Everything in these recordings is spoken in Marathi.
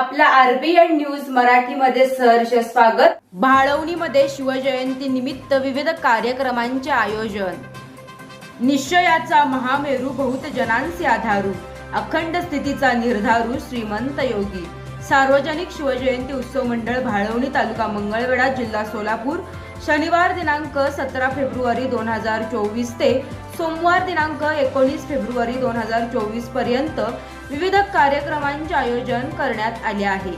आपला आरबीएन न्यूज मराठीमध्ये सहर्ष स्वागत. भाळवणीमध्ये शिवजयंती निमित्त विविध कार्यक्रमांचे आयोजन. निश्चयाचा महामेरू बहुत जनांचे आधारू. अखंड स्थितीचा निर्धारू श्रीमंत योगी. सार्वजनिक शिवजयंती उत्सव मंडळ भाळवणी तालुका मंगळवेढा जिल्हा सोलापूर. शनिवार दिनांक सतरा फेब्रुवारी दोन हजार चोवीस ते सोमवार दिनांक एकोणीस फेब्रुवारी दोन हजार चोवीसपर्यंत विविध कार्यक्रमांचे आयोजन करण्यात आले आहे.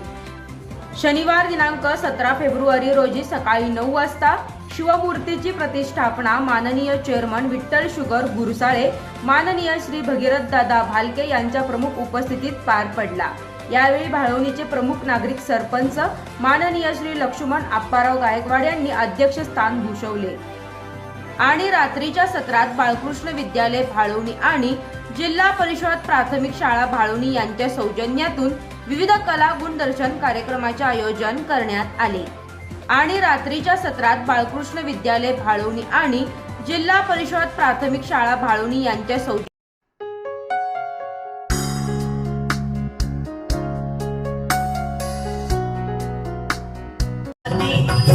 शनिवार दिनांक सतरा फेब्रुवारी रोजी सकाळी नऊ वाजता शिवमूर्तीची प्रतिष्ठापना माननीय चेअरमन विठ्ठल शुगर गुरसाळे माननीय श्री भगीरथ दादा भालके यांच्या प्रमुख उपस्थितीत पार पडला. यावेळी भाळवणीचे प्रमुख नागरिक सरपंच माननीय श्री लक्ष्मण आप्पाराव गायकवाड यांनी अध्यक्षस्थान भूषवले. आणि रात्रीच्या सत्रात बाळकृष्ण विद्यालय भाळवणी आणि जिल्हा परिषद प्राथमिक शाळा भाळवणी यांच्या सौजन्यातून विविध कला गुणदर्शन कार्यक्रमाचे आयोजन करण्यात आले. आणि रात्रीच्या सत्रात बाळकृष्ण विद्यालय भाळवणी आणि जिल्हा परिषद प्राथमिक शाळा भाळवणी यांच्या सौ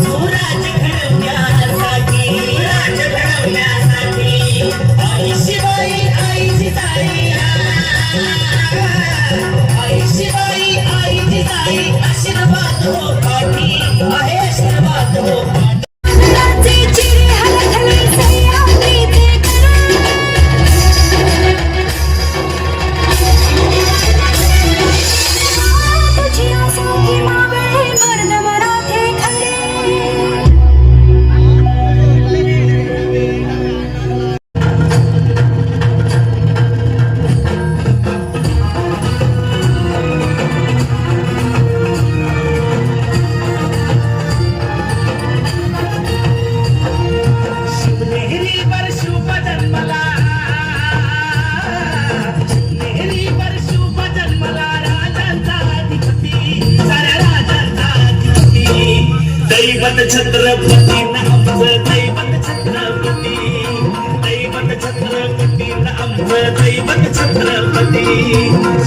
स्वराज आईची ताई आशीर्वाद दैवत छत्रपती आमचं दैवत छत्रपती दैवत छत्रपती आमचं दैवत छत्रपती.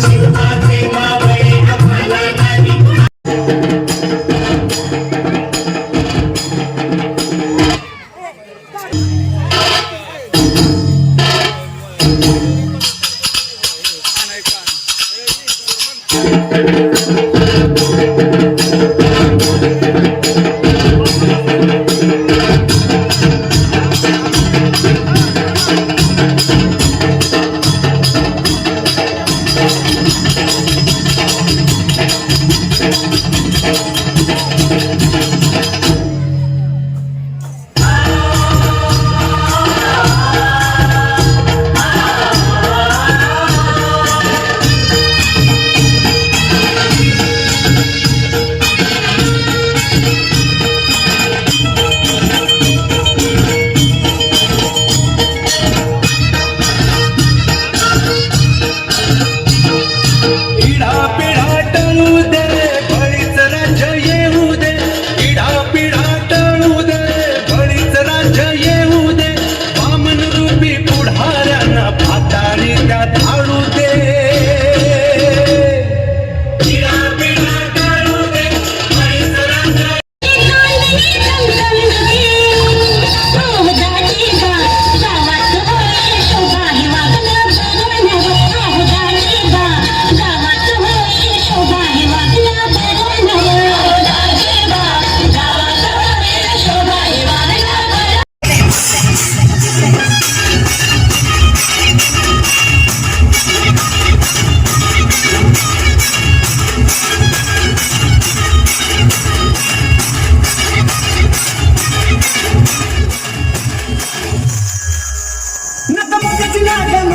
शिवबाचे मावळे आम्हाला नाही पिढा